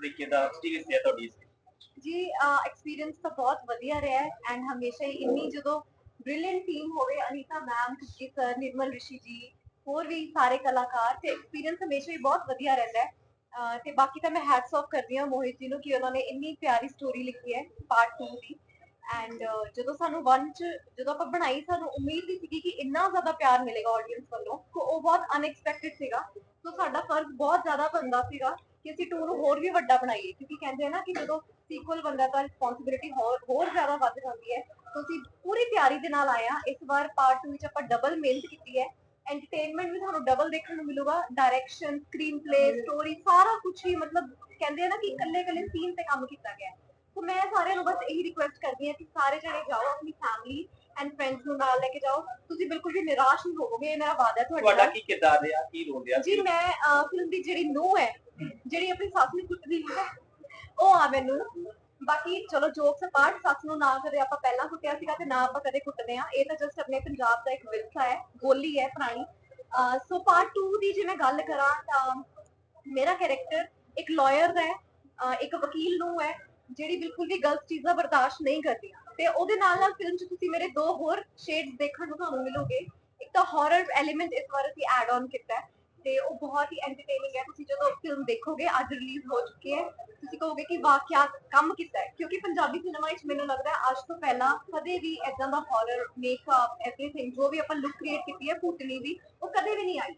ਤਰੀਕੇ ਦਾ ਐਕਸਪੀਰੀਅੰਸ ਹੈ ਤੁਹਾਡੀ ਇਸ ਜੀ ਐਕਸਪੀਰੀਅੰਸ ਤਾਂ ਬਹੁਤ ਵਧੀਆ ਰਿਹਾ ਐਂਡ ਹਮੇਸ਼ਾ ਹੀ ਇੰਨੀ ਜਦੋਂ ਬ੍ਰਿਲੀਅੰਟ ਟੀਮ ਹੋਵੇ, ਅਨੀਤਾ ਮੈਮ ਕੁਸ਼ੀ ਸਰ ਨਿਰਮਲ ਰਿਸ਼ੀ ਜੀ, ਹੋਰ ਵੀ ਸਾਰੇ ਕਲਾਕਾਰ ਤੇ ਐਕਸਪੀਰੀਅੰਸ ਹਮੇਸ਼ਾ ਹੀ ਬਹੁਤ ਵਧੀਆ ਰਹਿੰਦਾ ਹੈ। ਤੇ ਬਾਕੀ ਤਾਂ ਮੈਂ ਹੈਟਸ ਆਫ ਕਰਦੀ ਹਾਂ ਮੋਹਿਤ ਜੀ ਨੂੰ ਕਿ ਉਹਨਾਂ ਨੇ ਇੰਨੀ ਪਿਆਰੀ ਸਟੋਰੀ ਲਿਖੀ ਹੈ ਪਾਰਟ 2 ਦੀ। ਐਂਡ ਜਦੋਂ ਸਾਨੂੰ 1 ਚ, ਜਦੋਂ ਆਪਾਂ ਬਣਾਈ, ਸਾਨੂੰ ਉਮੀਦ ਨਹੀਂ ਸੀਗੀ ਕਿ ਇੰਨਾ ਜ਼ਿਆਦਾ ਪਿਆਰ ਮਿਲੇਗਾ ਆਡੀਅנס ਵੱਲੋਂ ਸੋ ਉਹ ਬਹੁਤ ਅਨਐਕਸਪੈਕਟਡ ਸੀਗਾ। ਸੋ ਸਾਡਾ ਫਰਜ਼ ਬਹੁਤ ਜ਼ਿਆਦਾ ਬਣਦਾ ਸੀਗਾ ਕਿ ਅਸੀਂ 2 ਨੂੰ ਹੋਰ ਵੀ ਵੱਡਾ ਬਣਾਈਏ ਕਿਉਂਕਿ ਕਹਿੰਦੇ ਆ ਨਾ ਕਿ ਜਦੋਂ ਸੀਕੁਅਲ ਬੰਦਾ ਤਾਂ ਰਿਸਪੌਂਸਿਬਿਲਿਟੀ ਹੋਰ ਹੋਰ ਜ਼ਿਆਦਾ ਵੱਧ ਜਾਂਦੀ ਹੈ। ਸੋ ਅਸੀਂ ਪੂਰੀ ਤਿਆਰੀ ਦੇ ਨਾਲ ਆਏ ਹਾਂ। ਇਸ ਵਾਰ ਪਾਰਟ 2 ਵਿੱਚ ਆਪਾਂ ਡਬਲ ਮਿਹਨਤ ਕੀਤੀ ਹੈ। ਐਂਟਰਟੇਨਮੈਂਟ ਵੀ ਤੁਹਾਨੂੰ ਡਬਲ ਦੇਖਣ ਨੂੰ ਮਿਲੂਗਾ। ਡਾਇਰੈਕਸ਼ਨ ਸਕਰੀਨ ਪਲੇ ਸਟੋਰੀ ਸਾਰਾ ਕੁਝ ਹੀ ਮਤਲਬ ਕਹਿੰਦੇ ਆ ਨਾ ਕਿ ਇਕੱਲੇ ਇਕੱਲੇ ਸੀਨ ਤੇ ਕੰਮ ਕੀਤਾ ਗਿਆ ਸੋ ਮੈਂ ਸਾਰਿਆਂ ਨੂੰ ਬਸ ਇਹੀ ਰਿਕੁਐਸਟ ਕਰਦੀ ਹਾਂ ਕਿ ਸਾਰੇ ਜਣੇ ਜਾਓ ਆਪਣੀ ਫੈਮਿਲੀ ਐਂਡ ਫਰੈਂਡਸ ਨੂੰ ਨਾਲ ਲੈ ਕੇ ਜਾਓ। ਤੁਸੀਂ ਬਿਲਕੁਲ ਵੀ ਨਿਰਾਸ਼ ਨਹੀਂ ਹੋਵੋਗੇ। ਇਹ ਮੇਰਾ ਵਾਅਦਾ ਹੈ ਤੁਹਾਡੇ ਤੁਹਾਡਾ ਨਾਲ। ਕੀ ਕਿਰਦਾਰ ਰਿਹਾ? ਕੀ ਰੋਲ ਰਿਹਾ? ਜੀ ਮੈਂ ਫਿਲਮ ਦੀ ਜਿਹੜੀ ਨੂੰਹ ਹੈ ਜਿਹੜੀ ਆਪਣੀ ਸੱਸ ਨੂੰ ਕੁੱਟਦੀ ਹੈ ਉਹ ਆ ਮੈਨੂੰ। ਬਾਕੀ ਚਲੋ ਜੋਕਸ ਅਪਾਰਟ ਸੱਸ ਨੂੰ ਨਾ ਕਦੇ ਆਪਾਂ ਪਹਿਲਾਂ ਕੁੱਟਿਆ ਸੀਗਾ ਤੇ ਨਾ ਆਪਾਂ ਕਦੇ ਕੁੱਟਦੇ ਆ ਇਹ ਤਾਂ ਜਸਟ ਆਪਣੇ ਪੰਜਾਬ ਦਾ ਇੱਕ ਵਿਰਸਾ ਹੈ, ਬੋਲੀ ਹੈ, ਪੁਰਾਣੀ। ਸੋ ਪਾਰਟ 2 ਦੀ ਜੇ ਮੈਂ ਗੱਲ ਕਰਾਂ ਤਾਂ ਮੇਰਾ ਕੈਰੈਕਟਰ ਇੱਕ ਲਾਇਰ ਹੈ ਇੱਕ ਵਕੀਲ ਨੂੰ ਹੈ, ਜਿਹੜੀ ਬਿਲਕੁਲ ਵੀ ਗਲਤ ਚੀਜ਼ਾਂ ਬਰਦਾਸ਼ਤ ਨਹੀਂ ਕਰਦੀ। ਤੇ ਉਹਦੇ ਨਾਲ ਨਾਲ ਫਿਲਮ 'ਚ ਤੁਸੀਂ ਮੇਰੇ ਦੋ ਹੋਰ ਸ਼ੇਡਸ ਦੇਖਣ ਨੂੰ ਤੁਹਾਨੂੰ ਮਿਲੋਗੇ। ਇੱਕ ਤਾਂ ਹਾਰਰ ਐਲੀਮੈਂਟ ਇਸ ਵਾਰ ਅਸੀਂ ਐਡ ਆਨ ਕੀਤਾ ਹੈ। ਤੇ ਉਹ ਬਹੁਤ ਹੀ ਐਂਟਰਟੇਨਿੰਗ ਹੈ। ਤੁਸੀਂ ਜਦੋਂ ਫਿਲਮ ਦੇਖੋਗੇ, ਅੱਜ ਰਿਲੀਜ਼ ਹੋ ਚੁੱਕੀ ਹੈ, ਤੁਸੀਂ ਕਹੋਗੇ ਕਿ ਵਾਹ ਕੀ ਕੰਮ ਕੀਤਾ ਹੈ। ਕਿਉਂਕਿ ਪੰਜਾਬੀ ਸਿਨੇਮਾ ਵਿੱਚ ਮੈਨੂੰ ਲੱਗਦਾ ਹੈ, ਅੱਜ ਤੋਂ ਪਹਿਲਾਂ ਕਦੇ ਵੀ ਇਦਾਂ ਦਾ ਹਾਰਰ ਮੇਕਅਪ ਐਵਰੀਥਿੰਗ ਜੋ ਵੀ ਆਪਾਂ ਲੁੱਕ ਕ੍ਰੀਏਟ ਕੀਤੀ ਹੈ ਭੂਤਨੀ ਦੀ ਉਹ ਕਦੇ ਵੀ ਨਹੀਂ ਆਈ।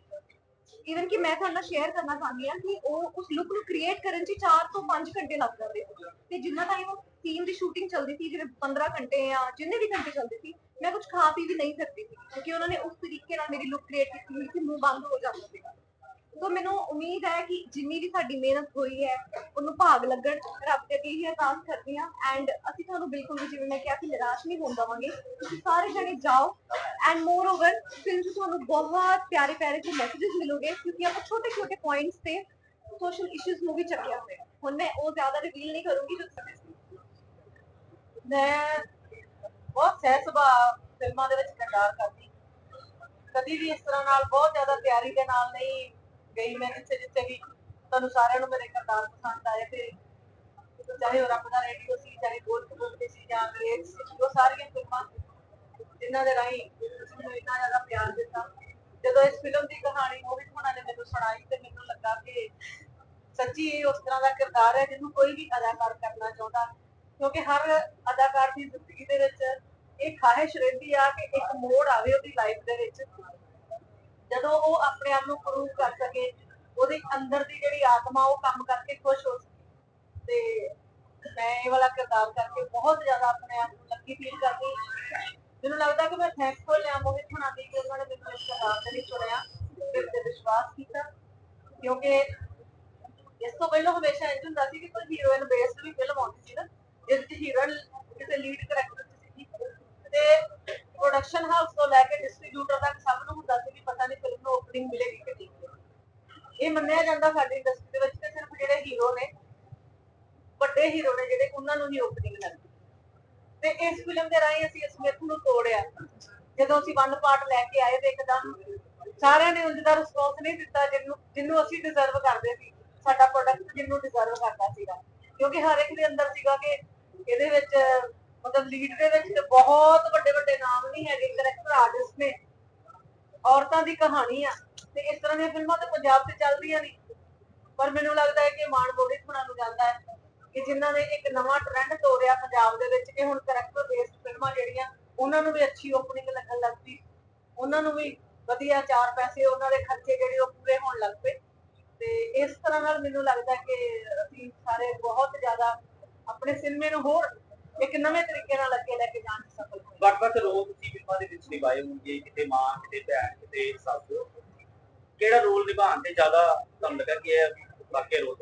ਇਵਨ ਕਿ ਮੈਂ ਤੁਹਾਨੂੰ ਨਾਲ ਸ਼ੇਅਰ ਕਰਨਾ ਚਾਹੁੰਦੀ ਹਾਂ ਕਿ ਉਹ ਉਸ ਲੁੱਕ ਨੂੰ ਕ੍ਰੀਏਟ ਕਰਨ 'ਚ 4 ਤੋਂ 5 ਘੰਟੇ ਲੱਗ ਜਾਂਦੇ ਸੀ ਤੇ ਜਿੰਨਾ ਟਾਈਮ ਉਹ ਸੀਨ ਦੀ ਸ਼ੂਟਿੰਗ ਚੱਲਦੀ ਸੀ, ਜਿਵੇਂ 15 ਘੰਟੇ ਜਾਂ ਜਿੰਨੇ ਵੀ ਘੰਟੇ ਚੱਲਦੇ ਸੀ ਮੈਂ ਕੁਝ ਖਾ ਪੀ ਵੀ ਨਹੀਂ ਸਕਦੀ ਸੀ, ਕਿਉਂਕਿ ਉਹਨਾਂ ਨੇ ਉਸ ਤਰੀਕੇ ਨਾਲ ਮੇਰੀ ਲੁੱਕ ਕ੍ਰੀਏਟ ਕੀਤੀ ਹੋਈ ਸੀ ਮੂੰਹ ਬੰਦ ਹੋ ਜਾਂਦਾ ਸੀ ਸੋ ਮੈਨੂੰ ਉਮੀਦ ਹੈ ਕਿ ਜਿੰਨੀ ਵੀ ਸਾਡੀ ਮਿਹਨਤ ਹੋਈ ਹੈ, ਉਹਨੂੰ ਭਾਗ ਲੱਗਣ ਰੱਬ ਦੇ ਅੱਗੇ ਹੀ ਅਰਦਾਸ ਕਰਦੀ ਹਾਂ ਐਂਡ ਅਸੀਂ ਤੁਹਾਨੂੰ ਬਿਲਕੁਲ ਵੀ ਜਿਵੇਂ ਮੈਂ ਕਿਹਾ ਕਿ ਨਿਰਾਸ਼ ਨਹੀਂ ਹੋਣ ਦੇਵਾਂਗੇ। ਤੁਸੀਂ ਸਾਰੇ ਜਣੇ ਜਾਓ ਐਂਡ ਮੋਰ ਓਵਰ ਫਿਲਮ 'ਚ ਤੁਹਾਨੂੰ ਬਹੁਤ ਪਿਆਰੇ ਪਿਆਰੇ ਜਿਹੇ ਮੈਸੇजेस ਮਿਲੋਗੇ, ਕਿਉਂਕਿ ਆਪਾਂ ਛੋਟੇ ਛੋਟੇ ਪੁਆਇੰਟਸ ਤੇ ਸੋਸ਼ਲ ਇਸ਼ੂਜ਼ ਨੂੰ ਵੀ ਚੱਕਿਆ ਹੋਇਆ। ਹੁਣ ਮੈਂ ਉਹ ਜ਼ਿਆਦਾ ਰਿਵੀਲ ਨਹੀਂ ਕਰੂੰਗੀ ਜੋ ਮੈਂ ਬਹੁਤ ਸਹਿ ਸੁਭਾਅ ਫਿਲਮਾਂ ਦੇ ਵਿੱਚ ਕਿਰਦਾਰ ਕਰਦੀ। ਕਦੀ ਵੀ ਇਸ ਤਰ੍ਹਾਂ ਨਾਲ ਬਹੁਤ ਜ਼ਿਆਦਾ ਤਿਆਰੀ ਦੇ ਨਾਲ ਨਹੀਂ ਗਈ ਮੈਂ ਜਿੱਥੇ ਜਿੱਥੇ ਵੀ ਤੁਹਾਨੂੰ ਸਾਰਿਆਂ ਨੂੰ ਮੇਰੇ ਕਿਰਦਾਰ ਪਸੰਦ ਆਏ ਤੇ ਚਾਹੇ ਉਹ ਰੱਬ ਦਾ ਰੇਡੀਓ ਸੀ, ਚਾਹੇ ਗੋਲ ਕਬੂਤਰ ਸੀ, ਜਾਂ ਅੰਗਰੇਜ਼ ਸੀ, ਉਹ ਸਾਰੀਆਂ ਫਿਲਮਾਂ ਜਿਨ੍ਹਾਂ ਦੇ ਰਾਹੀਂ ਤੁਸੀਂ ਮੈਨੂੰ ਇੰਨਾ ਜ਼ਿਆਦਾ ਪਿਆਰ ਦਿੱਤਾ। ਜਦੋਂ ਇਸ ਫਿਲਮ ਦੀ ਕਹਾਣੀ ਮੋਹਿਤ ਹੋਣਾ ਨੇ ਮੈਨੂੰ ਸੁਣਾਈ ਤੇ ਮੈਨੂੰ ਲੱਗਾ ਕਿ ਸੱਚੀ ਉਸ ਤਰ੍ਹਾਂ ਦਾ ਕਿਰਦਾਰ ਹੈ ਜਿਹਨੂੰ ਕੋਈ ਵੀ ਅਦਾਕਾਰ ਕਰਨਾ ਚਾਹੁੰਦਾ ਕਿਉਂਕਿ ਹਰ ਅਦਾਕਾਰ ਦੀ ਜ਼ਿੰਦਗੀ ਦੇ ਵਿੱਚ ਇਹ ਖਾਹਿਸ਼ ਰਹਿੰਦੀ ਆ ਕਿ ਇੱਕ ਮੋੜ ਆਵੇ ਉਹਦੀ ਲਾਈਫ ਦੇ ਵਿੱਚ। ਜਦੋਂ ਉਹ ਆਪਣੇ ਆਪ ਨੂੰ ਪ੍ਰੂਵ ਕਰ ਸਕੇ, ਉਹਦੇ ਅੰਦਰ ਦੀ ਜਿਹੜੀ ਆਤਮਾ, ਉਹ ਕੰਮ ਕਰਕੇ ਖੁਸ਼ ਹੋ ਸਕੇ। ਤੇ ਮੈਂ ਇਹ ਵਾਲਾ ਕਿਰਦਾਰ ਕਰਕੇ ਬਹੁਤ ਜ਼ਿਆਦਾ ਆਪਣੇ ਆਪ ਨੂੰ ਲੱਕੀ ਫੀਲ ਕਰਦੀ ਮੈਨੂੰ ਲੱਗਦਾ ਕਿ ਮੈਂ ਥੈਂਕਫੁਲ ਹਾਂ ਮੋਹਿਤ ਹੋਣਾ ਦੀ ਕਿ ਉਹਨਾਂ ਨੇ ਮੈਨੂੰ ਇਸ ਕਿਰਦਾਰ ਦੇ ਲਈ ਚੁਣਿਆ, ਮੇਰੇ ਤੇ ਵਿਸ਼ਵਾਸ ਕੀਤਾ। ਕਿਉਂਕਿ ਇਸ ਤੋਂ ਪਹਿਲਾਂ ਹਮੇਸ਼ਾ ਇੰਜ ਹੁੰਦਾ ਸੀ ਕਿ ਕੋਈ ਹੀਰੋਇਨ ਬੇਸਡ ਵੀ ਫਿਲਮ ਆਉਂਦੀ ਸੀ ਨਾ। ਜਿਸ ਵਿੱਚ ਹੀਰੋਇਨ ਕਿਸੇ ਲੀਡ ਕਰੈਕਟਰ ਸੀ ਤੇ ਪ੍ਰੋਡਕਸ਼ਨ ਹਾਊਸ ਤੋਂ ਲੈ ਕੇ ਡਿਸਟ੍ਰੀਬਿਊਟਰ ਤੱਕ ਸਭ ਨੂੰ ਹੁੰਦਾ ਸੀ ਕਿ ਪਤਾ ਨਹੀਂ ਫਿਲਮ ਨੂੰ ਓਪਨਿੰਗ ਮਿਲੇਗੀ ਕਿ ਨਹੀਂ ਇਹ ਮੰਨਿਆ ਜਾਂਦਾ ਸਾਡੀ ਇੰਡਸਟਰੀ ਦੇ ਵਿੱਚ ਕਿ ਸਿਰਫ ਜਿਹੜੇ ਹੀਰੋ ਨੇ, ਵੱਡੇ ਹੀਰੋ ਨੇ ਜਿਹੜੇ ਉਹਨਾਂ ਨੂੰ ਹੀ ਓਪਨਿੰਗ ਮਿਲਦੀ ਤੇ ਇਸ ਫਿਲਮ ਦੇ ਰਾਹੀਂ ਅਸੀਂ ਇਸ ਮਿੱਥ ਨੂੰ ਤੋੜਿਆ। ਜਦੋਂ ਅਸੀਂ ਵਨ ਪਾਰਟ ਲੈ ਕੇ ਆਏ ਤੇ ਇੱਕਦਮ ਸਾਰਿਆਂ ਨੇ ਉਂਝ ਰਿਸਪੌਂਸ ਨਹੀਂ ਦਿੱਤਾ ਜਿਹਨੂੰ ਜਿਹਨੂੰ ਅਸੀਂ ਡਿਜ਼ਰਵ ਕਰਦੇ ਸੀ। ਸਾਡਾ ਪ੍ਰੋਡਕਟ ਜਿਹਨੂੰ ਡਿਜ਼ਰਵ ਕਰਦਾ ਸੀਗਾ। ਕਿਉਂਕਿ ਹਰ ਇੱਕ ਦੇ ਅੰਦਰ ਸੀਗਾ ਕਿ ਇਹਦੇ ਵਿੱਚ, ਮਤਲਬ ਲੀਡ ਦੇ ਵਿੱਚ ਬਹੁਤ ਵੱਡੇ ਵੱਡੇ ਨਾਮ ਨਹੀਂ ਹੈਗੇ ਕਰੈਕਟਰ ਆਰਟਿਸਟ ਨੇ, ਔਰਤਾਂ ਦੀ ਕਹਾਣੀ ਆ, ਤੇ ਇਸ ਤਰ੍ਹਾਂ ਦੀਆਂ ਫਿਲਮਾਂ ਤਾਂ ਪੰਜਾਬ 'ਚ ਚੱਲਦੀਆਂ ਨਹੀਂ ਪਰ ਮੈਨੂੰ ਲੱਗਦਾ ਹੈ ਕਿ ਮਾਣ ਮੋਹਿਤ ਹੋਣਾ ਨੂੰ ਜਾਂਦਾ ਹੈ, ਕਿ ਜਿਨ੍ਹਾਂ ਨੇ ਇੱਕ ਨਵਾਂ ਟ੍ਰੈਂਡ ਤੋੜਿਆ ਪੰਜਾਬ ਦੇ ਵਿੱਚ, ਕਿ ਹੁਣ ਕਰੈਕਟਰ ਬੇਸਡ ਫਿਲਮਾਂ ਜਿਹੜੀਆਂ, ਉਹਨਾਂ ਨੂੰ ਵੀ ਅੱਛੀ ਓਪਨਿੰਗ ਲੱਗਣ ਲੱਗ ਪਈ, ਉਹਨਾਂ ਨੂੰ ਵੀ ਵਧੀਆ ਚਾਰ ਪੈਸੇ, ਉਹਨਾਂ ਦੇ ਖਰਚੇ ਜਿਹੜੇ ਉਹ ਪੂਰੇ ਹੋਣ ਲੱਗ ਪਏ, ਤੇ ਇਸ ਤਰ੍ਹਾਂ ਨਾਲ ਮੈਨੂੰ ਲੱਗਦਾ ਕਿ ਅਸੀਂ ਸਾਰੇ ਬਹੁਤ ਜ਼ਿਆਦਾ ਆਪਣੇ ਸਿਨੇਮੇ ਨੂੰ ਹੋਰ ਇੱਕ ਨਵੇਂ ਤਰੀਕੇ ਨਾਲ ਅੱਗੇ ਲੈ ਕੇ ਜਾਣ 'ਚ ਸਫਲ ਹੋਏ। ਰੋਲ ਤੁਸੀਂ ਫਿਲਮਾਂ ਦੇ ਵਿੱਚ ਨਿਭਾਏ ਹੋਣਗੇ ਕਿਤੇ ਮਾਂ ਕਿਤੇ ਭੈਣ ਕਿਤੇ ਸੱਸ। ਕਿਹੜਾ ਰੋਲ ਨਿਭਾਉਣ ਤੇ ਜ਼ਿਆਦਾ ਤੁਹਾਨੂੰ ਲੱਗਾ ਕਿ ਇਹ ਵਾਕਿਆ ਰੋਲ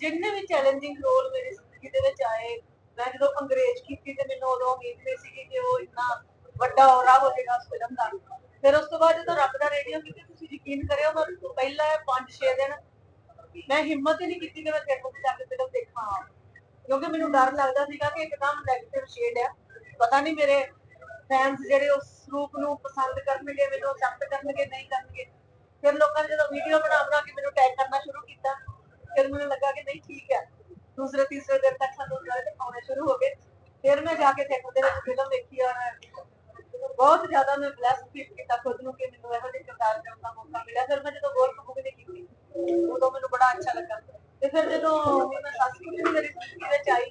ਜਿੰਨੇ ਵੀ ਚੈਲੰਜਿੰਗ ਰੋਲ ਮੇਰੀ ਜ਼ਿੰਦਗੀ ਦੇ ਵਿੱਚ ਆਏ ਮੈਂ ਜਦੋਂ ਅੰਗਰੇਜ਼ ਕੀਤੀ ਤੇ ਮੈਨੂੰ ਉਦੋਂ ਉਮੀਦ ਨਹੀਂ ਸੀਗੀ ਕਿ ਉਹ ਇੰਨਾ ਵੱਡਾ ਔਰਾ ਹੋ ਜਾਏਗਾ ਉਸ ਫਿਲਮ ਦਾ। ਫਿਰ ਉਸ ਤੋਂ ਬਾਅਦ ਜਦੋਂ ਰੱਬ ਦਾ ਰੇਡੀਓ ਕੀਤੀ ਤੁਸੀਂ ਯਕੀਨ ਕਰਿਓ ਮੈਂ ਪਹਿਲਾ 5-6 ਦਿਨ ਮੈਂ ਹਿੰਮਤ ਹੀ ਨਹੀਂ ਕੀਤੀ ਕਿ ਮੈਂ ਥੀਏਟਰ 'ਚ ਜਾ ਕੇ ਫਿਲਮ ਦੇਖਾਂ। ਕਿਉਂਕਿ ਮੈਨੂੰ ਡਰ ਲੱਗਦਾ ਸੀਗਾ ਕਿ ਇੱਕਦਮ ਨੈਗੇਟਿਵ ਸ਼ੇਡ ਆ। ਪਤਾ ਨਹੀਂ ਮੇਰੇ ਫੈਨਸ ਜਿਹੜੇ ਉਸ ਰੂਪ ਨੂੰ ਪਸੰਦ ਕਰਨਗੇ, ਮੈਨੂੰ ਐਕਸੈਪਟ ਕਰਨਗੇ, ਨਹੀਂ ਕਰਨਗੇ। ਫਿਰ ਲੋਕਾਂ ਨੇ ਜਦੋਂ ਵੀਡੀਓ ਬਣਾ ਬਣਾ ਕੇ ਮੈਨੂੰ ਟੈਗ ਕਰਨਾ ਸ਼ੁਰੂ ਕੀਤਾ, ਫਿਰ ਮੈਨੂੰ ਲੱਗਾ ਕਿ ਨਹੀਂ, ਠੀਕ ਹੈ ਦੂਸਰੇ, ਤੀਸਰੇ ਦਿਨ ਤੱਕ ਸਾਨੂੰ ਜਿਹੜੇ ਦਿਖਾਉਣੇ ਸ਼ੁਰੂ ਹੋ ਗਏ। ਫਿਰ ਮੈਂ ਜਾ ਕੇ ਥੀਏਟਰ ਦੇ ਵਿੱਚ ਫਿਲਮ ਦੇਖੀ ਔਰ ਬਹੁਤ ਜ਼ਿਆਦਾ ਮੈਂ ਬਲੈਸ ਫੀਲ ਕੀਤਾ ਖੁਦ ਨੂੰ ਕਿ ਮੈਨੂੰ ਇਹੋ ਜਿਹੇ ਕਿਰਦਾਰ ਕਰਨ ਦਾ ਮੌਕਾ ਮਿਲਿਆ। ਫਿਰ ਮੈਂ ਜਦੋਂ ਗੋਲ ਕਬੂਕ ਦੀ ਕੀਤੀ ਉਦੋਂ ਮੈਨੂੰ ਬੜਾ ਅੱਛਾ ਲੱਗਾ। ਤੇ ਫਿਰ ਜਦੋਂ ਮੈਂ ਸੱਸ ਕੁੜੀ ਮੇਰੀ ਜ਼ਿੰਦਗੀ ਵਿੱਚ ਆਈ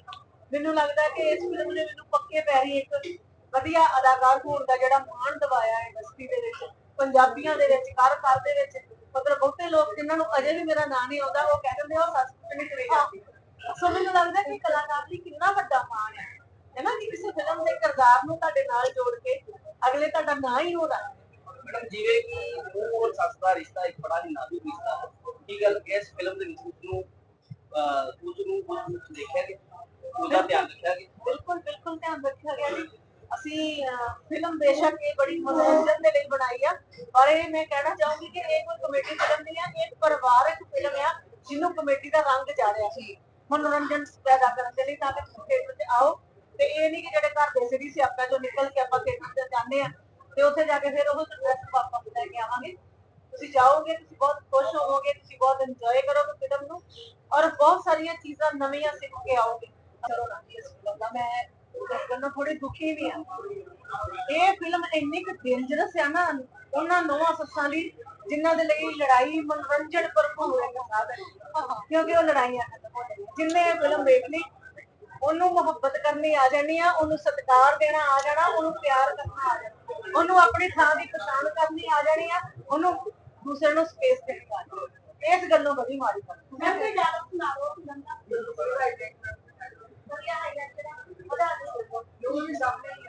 ਮੈਨੂੰ ਲੱਗਦਾ ਕਿ ਇਸ ਫਿਲਮ ਨੇ ਮੈਨੂੰ ਪੱਕੇ ਪੈਰੀ ਇੱਕ ਵਧੀਆ ਅਦਾਕਾਰ ਹੋਣ ਦਾ ਜਿਹੜਾ ਮਾਣ ਦਿਵਾਇਆ ਇੰਡਸਟਰੀ ਦੇ ਵਿੱਚ ਪੰਜਾਬੀਆਂ ਦੇ ਵਿੱਚ ਕਰ ਕਰ ਦੇ ਵਿੱਚ। ਮਤਲਬ ਬਹੁਤੇ ਲੋਕ ਜਿਨ੍ਹਾਂ ਨੂੰ ਅਜੇ ਵੀ ਮੇਰਾ ਨਾਂ ਨਹੀਂ ਆਉਂਦਾ ਉਹ ਕਹਿ ਦਿੰਦੇ ਆ, ਉਹ ਸੱਸ ਕੁੜੀ ਕਰੇ ਜਾਂਦੀ। ਸੋ ਮੈਨੂੰ ਲੱਗਦਾ ਕਿ ਕਲਾਕਾਰ ਲਈ ਕਿੰਨਾ ਵੱਡਾ ਮਾਣ ਹੈ। ਹੈ ਨਾ ਕਿ ਕਿਸੇ ਫਿਲਮ ਦੇ ਕਿਰਦਾਰ ਨੂੰ ਤੁਹਾਡੇ ਨਾਲ ਜੋੜ ਕੇ ਅਗਲੇ ਤੁਹਾਡਾ ਨਾਂ ਹੀ ਹੋਣਾ ਮੈਡਮ ਜਿਵੇਂ ਕਿ ਨੂੰਹ ਔਰ ਸੱਸ ਦਾ ਰਿਸ਼ਤਾ ਇੱਕ ਬੜਾ ਹੀ ਨਾਜ਼ੁਕ ਰਿਸ਼ਤਾ ਹੈ। ਕੀ ਗੱਲ ਇਸ ਫਿਲਮ ਦੇ ਵਿੱਚ ਨੂੰ ਉਸ ਨੂੰ ਉਸ ਦੇਖਿਆ ਕਿ ਉਹਦਾ ਧਿਆਨ ਰੱਖਿਆ ਕਿ ਬਿਲਕੁਲ ਬਿਲਕੁਲ ਧਿਆਨ ਰੱਖਿਆ ਗਿਆ ਜੀ। ਅਸੀਂ ਫਿਲਮ ਬੇਸ਼ੱਕ ਇਹ ਬੜੀ ਮਨੋਰੰਜਨ ਦੇ ਲਈ ਬਣਾਈ ਆ। ਪਰ ਇਹ ਮੈਂ ਕਹਿਣਾ ਚਾਹੂੰਗੀ ਕਿ ਇਹ ਕੋਈ ਕਮੇਡੀ ਫਿਲਮ ਨਹੀਂ ਆ ਇਹ ਇੱਕ ਪਰਿਵਾਰਕ ਫਿਲਮ ਆ ਜਿਹਨੂੰ ਕਮੇਡੀ ਦਾ ਰੰਗ ਚਾੜਿਆ ਸੀ। ਮਨੋਰੰਜਨ ਪੈਦਾ ਕਰਨ ਦੇ ਲਈ ਤਾਂ ਕਿ ਤੁਸੀਂ ਥੀਏਟਰ 'ਚ ਆਓ। ਤੇ ਇਹ ਨਹੀਂ ਕਿ ਜਿਹੜੇ ਘਰ ਦੇ ਸਿਰੀ ਸਿਆਪਿਆਂ ਚੋਂ ਨਿਕਲ ਕੇ ਆਪਾਂ ਥੀਏਟਰ 'ਚ ਜਾਂਦੇ ਆ। ਤੇ ਉੱਥੇ ਜਾ ਕੇ ਫਿਰ ਉਹ ਸਟ੍ਰੈਸ ਵਾਪਸ ਲੈ ਕੇ ਆਵਾਂਗੇ। ਤੁਸੀਂ ਜਾਓਗੇ, ਤੁਸੀਂ ਬਹੁਤ ਖੁਸ਼ ਹੋਵੋਗੇ, ਤੁਸੀਂ ਬਹੁਤ ਇੰਜੋਏ ਕਰੋਗੇ ਫਿਲਮ ਨੂੰ ਔਰ ਬਹੁਤ ਸਾਰੀਆਂ ਚੀਜ਼ਾਂ ਨਵੀਆਂ ਸਿੱਖ ਕੇ ਆਓਗੇ। ਚਲੋ ਨਾ ਜੀ ਇਸ ਫਿਲਮ ਦਾ ਮੈਂ ਦੱਸਣ ਨੂੰ ਥੋੜੀ ਦੁਖੀ ਵੀ ਆ ਇਹ ਫਿਲਮ ਇੰਨੀ ਕੁ ਡੇਂਜਰਸ ਆ ਨਾ, ਉਹਨਾਂ ਨੌਵਾਂ ਸੱਸਾਂ ਲਈ ਜਿਨ੍ਹਾਂ ਦੇ ਲਈ ਲੜਾਈ ਮਨੋਰੰਜਨ ਭਰਪੂਰ ਹੈ ਕਿਉਂਕਿ ਉਹ ਲੜਾਈਆਂ ਜਿੰਨੇ ਇਹ ਫਿਲਮ ਦੇਖ ਲਈ, ਉਹਨੂੰ ਮੁਹੱਬਤ ਕਰਨੀ ਆ ਜਾਣੀ ਆ, ਉਹਨੂੰ ਸਤਿਕਾਰ ਦੇਣਾ ਆ ਜਾਣਾ, ਉਹਨੂੰ ਪਿਆਰ ਕਰਨਾ ਆ ਜਾਣਾ। ਉਹਨੂੰ ਆਪਣੀ ਥਾਂ ਦੀ ਪਛਾਣ ਕਰਨੀ ਆ ਜਾਣੀ ਆ, ਉਹਨੂੰ ਦੂਸਰੇ ਨੂੰ ਸਪੇਸ ਦੇਣੀ ਆ ਜਾਣੀ ਇਸ ਗੱਲੋਂ ਬੜੀ ਮਾੜੀ ਕਰ ਮੈਂ ਕੋਈ ਜ਼ਿਆਦਾ ਸੁਣਾ ਦੋ ਫਿਲਮ ਦਾ ਵਧੀਆ highlight ਜਿਹੜਾ ਉਹਦਾ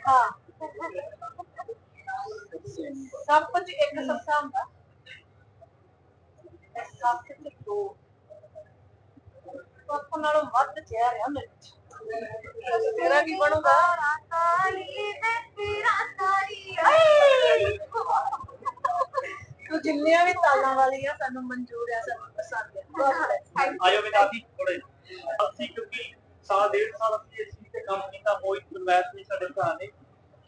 ਹਾਂ ਸਭ ਕੁਝ ਇੱਕ ਸੱਸਾ ਹੁੰਦਾ ਇਹ ਸੱਸ ਤੇ ਦੋ ਪਾਪਾ ਨਾਲੋਂ ਵੱਧ ਚਿਹਰਾ ਆ ਮੇਰੇ ਚ ਤੇਰਾ ਕੀ ਬਣੂਗਾ ਤੂੰ ਜਿੰਨੀਆਂ ਵੀ ਤਾਲਾਂ ਵਾਲੀਆਂ ਸਾਨੂੰ ਮਨਜ਼ੂਰ ਆ ਸਾਨੂੰ ਪਸੰਦ ਆ। ਆਇਓ ਵਿਦਾਤੀ ਥੋੜੇ ਅਸੀਂ ਕਿਉਂਕਿ ਸਾਲ ਡੇਢ ਸਾਲ ਅਸੀਂ ਇਸ ਚੀਜ਼ ਤੇ ਕੰਮ ਕੀਤਾ ਮੋਹਿਤ ਗੁਰਵੈਸ ਨੇ ਸਾਡੇ ਭਰਾ ਨੇ।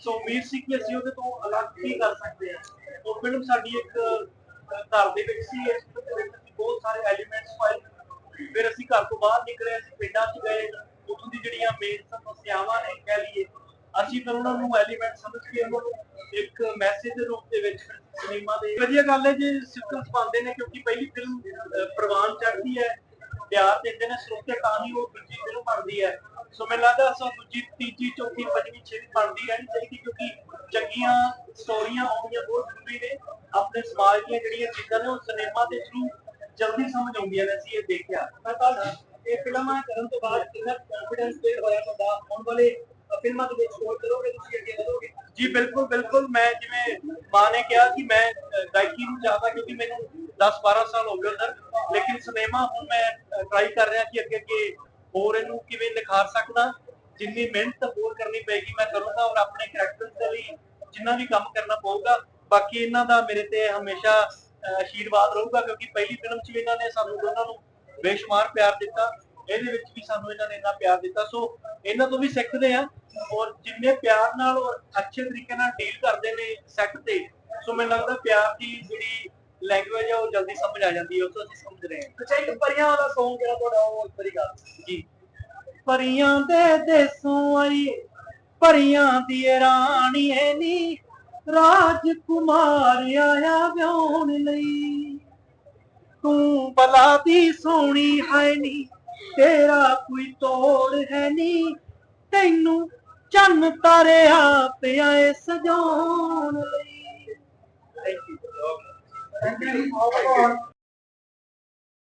ਸੋ ਉਮੀਦ ਸੀ ਕਿ ਅਸੀਂ ਉਹਦੇ ਤੋਂ ਅਲੱਗ ਕੀ ਕਰ ਸਕਦੇ ਹਾਂ। ਉਹ ਫਿਲਮ ਸਾਡੀ ਇੱਕ ਘਰ ਦੇ ਵਿੱਚ ਸੀ ਇਸ ਵਿੱਚ ਬਹੁਤ ਸਾਰੇ ਐਲੀਮੈਂਟਸ ਪਾਏ। ਫਿਰ ਅਸੀਂ ਘਰ ਤੋਂ ਬਾਹਰ ਨਿਕਲੇ ਅਸੀਂ ਪਿੰਡਾਂ 'ਚ ਗਏ। ਉੱਥੋਂ ਦੀ ਜਿਹੜੀਆਂ ਮੇਨ ਸਮੱਸਿਆਵਾਂ ਨੇ ਕਹਿ ਲਈਏ ਅਸੀਂ ਫਿਰ ਉਹਨਾਂ ਨੂੰ ਐਲੀਮੈਂਟ ਸਮਝ ਕੇ ਉਹਨਾਂ ਨੂੰ। ਇੱਕ ਮੈਸੇਜ ਦੇ ਰੂਪ ਦੇ ਵਿੱਚ ਸਿਨੇਮਾ ਦੇ। ਵਧੀਆ ਗੱਲ ਹੈ ਜੇ ਸਿਸਟਮਸ ਬਣਦੇ ਨੇ ਕਿਉਂਕਿ ਪਹਿਲੀ ਫਿਲਮ ਪ੍ਰਵਾਨ ਚੜ੍ਹਦੀ ਹੈ, ਪਿਆਰ ਦਿੰਦੇ ਨੇ, ਸਰੋਤੇ ਤਾਂ ਹੀ ਉਹ ਦੂਜੀ ਫਿਲਮ ਬਣਦੀ ਹੈ। ਸੋ ਮੈਨੂੰ ਲੱਗਦਾ ਸੋ ਦੂਜੀ, ਤੀਜੀ, ਚੌਥੀ, ਪੰਜਵੀਂ, ਛੇਵੀਂ ਬਣਦੀ ਰਹਿਣੀ ਚਾਹੀਦੀ ਕਿਉਂਕਿ ਚੰਗੀਆਂ ਸਟੋਰੀਆਂ ਆਉਣੀਆਂ ਬਹੁਤ ਜ਼ਰੂਰੀ ਨੇ। ਆਪਣੇ ਸਮਾਜ ਦੀਆਂ ਜਿਹੜੀਆਂ ਚੀਜ਼ਾਂ ਨੇ ਉਹ ਸਿਨੇਮਾ ਦੇ ਥਰੂ ਜਲਦੀ ਸਮਝ ਆਉਂਦੀਆਂ ਨੇ, ਅਸੀਂ ਇਹ ਦੇਖਿਆ। ਮੈਂ ਤਾਂ ਇਹ ਫਿਲਮਾਂ ਕਰਨ ਤੋਂ ਬਾਅਦ ਕਿੰਨਾ ਕੌਨਫੀਡੈਂਸ ਤੇ ਹੋਇਆ ਤੁਹਾਡਾ? ਆਉਣ ਵਾਲੇ ਫਿਲਮਾਂ ਦੇ ਵਿੱਚ ਹੋਰ ਕਰੋਗੇ ਤੁਸੀਂ ਅੱਗੇ ਵਧੋਗੇ? ਜੀ ਬਿਲਕੁਲ ਬਿਲਕੁਲ। ਮੈਂ ਜਿਵੇਂ ਮਾਂ ਨੇ ਕਿਹਾ ਕਿ ਮੈਂ ਗਾਇਕੀ ਨੂੰ ਚਾਹਦਾ ਕਿਉਂਕਿ ਮੈਨੂੰ 10 12 ਸਾਲ ਹੋ ਗਏ ਉਧਰ। ਲੇਕਿਨ ਸਿਨੇਮਾ ਹੁਣ ਮੈਂ ਟਰਾਈ ਕਰ ਰਿਹਾ ਕਿ ਅੱਗੇ ਅੱਗੇ ਹੋਰ ਇਹਨੂੰ ਕਿਵੇਂ ਨਿਖਾਰ ਸਕਦਾ। ਜਿੰਨੀ ਮਿਹਨਤ ਹੋਰ ਕਰਨੀ ਪਏਗੀ ਮੈਂ ਕਰੂੰਗਾ ਔਰ ਆਪਣੇ ਕਰੈਕਟਰ ਦੇ ਲਈ ਜਿੰਨਾ ਵੀ ਕੰਮ ਕਰਨਾ ਪਊਗਾ। ਬਾਕੀ ਇਹਨਾਂ ਦਾ ਮੇਰੇ ਤੇ ਹਮੇਸ਼ਾ ਅ, ਰਹੂਗਾ ਕਿਉਂਕਿ ਪਹਿਲੀ ਫਿਲਮ 'ਚ ਵੀ ਇਹਨਾਂ ਨੇ ਸਾਨੂੰ ਦੋਨਾਂ ਨੂੰ ਬੇਸ਼ੁਮਾਰ ਪਿਆਰ ਦਿੱਤਾ। ਇਹਦੇ ਵਿੱਚ ਵੀ ਸਾਨੂੰ ਇਹਨਾਂ ਨੇ ਇੰਨਾ ਪਿਆਰ ਦਿੱਤਾ। ਸੋ ਇਹਨਾਂ ਤੋਂ ਵੀ ਸਿੱਖਦੇ ਆ ਔਰ ਜਿੰਨੇ ਪਿਆਰ ਨਾਲ ਔਰ ਅੱਛੇ ਤਰੀਕੇ ਨਾਲ ਡੀਲ ਕਰਦੇ ਨੇ ਸੈੱਟ ਤੇ ਸੋ ਮੈਨੂੰ ਲੱਗਦਾ ਪਿਆਰ ਦੀ ਜਿਹੜੀ ਲੈਂਗੁਏਜ ਆ ਉਹ ਜਲਦੀ ਸਮਝ ਆ ਜਾਂਦੀ ਹੈ ਉਹ ਤੋਂ ਅਸੀਂ ਸਮਝ ਰਹੇ ਹਾਂ। ਅੱਛਾ, ਇੱਕ ਪਰੀਆਂ ਵਾਲਾ Song ਜਿਹੜਾ ਤੁਹਾਡਾ ਉਹ ਇੱਕ ਵਾਰੀ ਗਾ। ਜੀ। ਪਰੀਆਂ ਦੇ ਦੇਸੋਂ ਆਈ, ਪਰੀਆਂ ਦੀ ਰਾਣੀ ਐ ਨੀ, ਰਾਜਕੁਮਾਰ ਆਇਆ ਵਿਆਹਣ ਲਈ। ਤੂੰ ਬਲਾ ਦੀ ਸੋਹਣੀ ਹੈ ਨੀ ਤੇਰਾ ਕੋਈ ਤੋੜ ਹੈ ਨੀ ਤੈਨੂੰ ਚੰਨ ਤਾਰੇ ਆਪ ਆਏ ਸਜਾਉਣ ਲਈ। Thank you